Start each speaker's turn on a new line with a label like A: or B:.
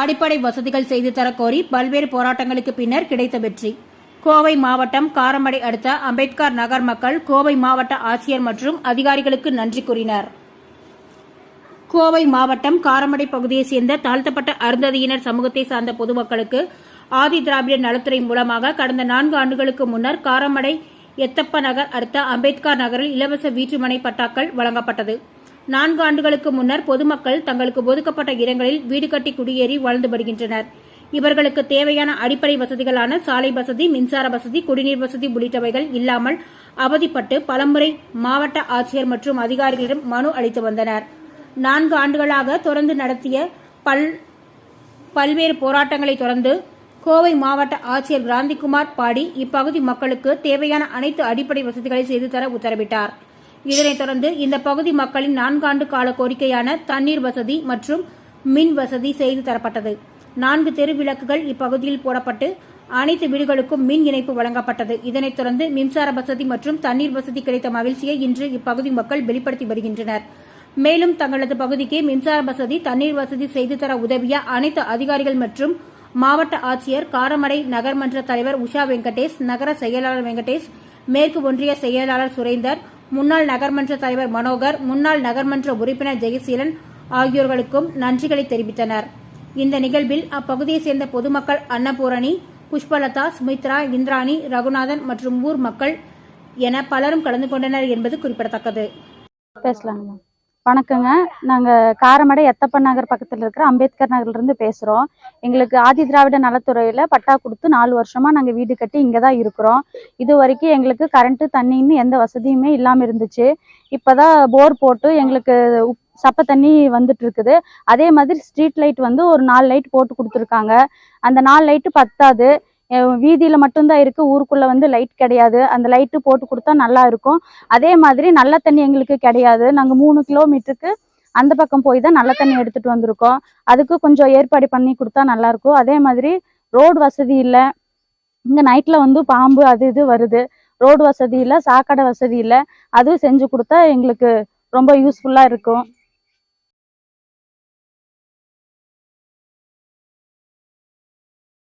A: அடிப்படை வசதிகள் செய்து தரக் கோரி பல்வேறு போராட்டங்களுக்கு பின்னர் கிடைத்த வெற்றி. கோவை மாவட்டம் காரமடை அடுத்த அம்பேத்கர் நகர் மக்கள் கோவை மாவட்ட ஆட்சியர் மற்றும் அதிகாரிகளுக்கு நன்றி கூறினர். கோவை மாவட்டம் காரமடை பகுதியைச் சேர்ந்த தாழ்த்தப்பட்ட அருந்ததியினர் சமூகத்தை சார்ந்த பொதுமக்களுக்கு ஆதி திராவிட நலத்துறை மூலமாக கடந்த நான்கு ஆண்டுகளுக்கு முன்னர் காரமடை எத்தப்ப நகர் அடுத்த அம்பேத்கர் நகரில் இலவச வீட்டுமனை பட்டாக்கள் வழங்கப்பட்டது. நான்கு ஆண்டுகளுக்கு முன்னர் பொதுமக்கள் தங்களுக்கு ஒதுக்கப்பட்ட இடங்களில் வீடு கட்டி குடியேறி வாழ்ந்து வருகின்றனர். இவர்களுக்கு தேவையான அடிப்படை வசதிகளான சாலை வசதி மின்சார வசதி குடிநீர் வசதி உள்ளிட்டவைகள் இல்லாமல் அவதிப்பட்டு பலமுறை மாவட்ட ஆட்சியர் மற்றும் அதிகாரிகளிடம் மனு அளித்து வந்தனர். நான்கு ஆண்டுகளாக தொடர்ந்து நடத்திய பல் பல்வேறு போராட்டங்களை தொடர்ந்து கோவை மாவட்ட ஆட்சியர் கிராந்திகுமார் பாடி இப்பகுதி மக்களுக்கு தேவையான அனைத்து அடிப்படை வசதிகளை செய்து தர உத்தரவிட்டார். இதனைத் தொடர்ந்து இந்த பகுதி மக்களின் நான்காண்டு கால கோரிக்கையான தண்ணீர் வசதி மற்றும் மின் வசதி செய்து தரப்பட்டது. நான்கு தெரு விளக்குகள் இப்பகுதியில் போடப்பட்டு அனைத்து வீடுகளுக்கும் மின் இணைப்பு வழங்கப்பட்டது. இதனைத் தொடர்ந்து மின்சார வசதி மற்றும் தண்ணீர் வசதி கிடைத்த மகிழ்ச்சியை இன்று இப்பகுதி மக்கள் வெளிப்படுத்தி வருகின்றனர். மேலும் தங்களது பகுதிக்கு மின்சார வசதி தண்ணீர் வசதி செய்து தர உதவிய அனைத்து அதிகாரிகள் மற்றும் மாவட்ட ஆட்சியர் காரமடை நகர்மன்ற தலைவர் உஷா வெங்கடேஷ் நகர செயலாளர் வெங்கடேஷ் மேற்கு ஒன்றிய செயலாளர் சுரேந்தர் முன்னாள் நகர்மன்ற தலைவர் மனோகர் முன்னாள் நகர்மன்ற உறுப்பினர் ஜெயசீலன் ஆகியோர்களுக்கும் நன்றிகளை தெரிவித்தனர். இந்த நிகழ்வில் அப்பகுதியைச் சேர்ந்த பொதுமக்கள் அன்னபூரணி புஷ்பலதா சுமித்ரா இந்திராணி ரகுநாதன் மற்றும் ஊர் மக்கள் என பலரும் கலந்து கொண்டனர் என்பது குறிப்பிடத்தக்கது.
B: பேசலாம் வணக்கங்க. நாங்கள் காரமடை எத்தப்பன் நகர் பக்கத்தில் இருக்கிற அம்பேத்கர் நகர்லேருந்து பேசுகிறோம் எங்களுக்கு ஆதி திராவிட நலத்துறையில் பட்டா கொடுத்து நாலு வருஷமாக நாங்கள் வீடு கட்டி இங்கே தான் இருக்கிறோம். இது வரைக்கும் எங்களுக்கு கரண்ட்டு தண்ணின்னு எந்த வசதியுமே இல்லாமல் இருந்துச்சு. இப்போ தான் போர் போட்டு எங்களுக்கு சப்ப தண்ணி வந்துட்டு இருக்குது. அதே மாதிரி ஸ்ட்ரீட் லைட் வந்து ஒரு நாலு லைட் போட்டு கொடுத்துருக்காங்க. அந்த நாலு லைட்டு பத்தாது. வீதியில் மட்டும்தான் இருக்குது ஊருக்குள்ளே வந்து லைட் கிடையாது. அந்த லைட்டு போட்டு கொடுத்தா நல்லா இருக்கும். அதே மாதிரி நல்ல தண்ணி எங்களுக்கு கிடையாது. நாங்கள் மூணு கிலோமீட்டருக்கு அந்த பக்கம் போய் தான் நல்ல தண்ணி எடுத்துகிட்டு வந்திருக்கோம். அதுக்கு கொஞ்சம் ஏற்பாடு பண்ணி கொடுத்தா நல்லாயிருக்கும் அதே மாதிரி ரோடு வசதி இல்லை. இங்கே நைட்டில் வந்து பாம்பு அது இது வருது. ரோடு வசதி இல்லை சாக்கடை வசதி இல்லை. அதுவும் செஞ்சு கொடுத்தா எங்களுக்கு ரொம்ப யூஸ்ஃபுல்லாக இருக்கும்.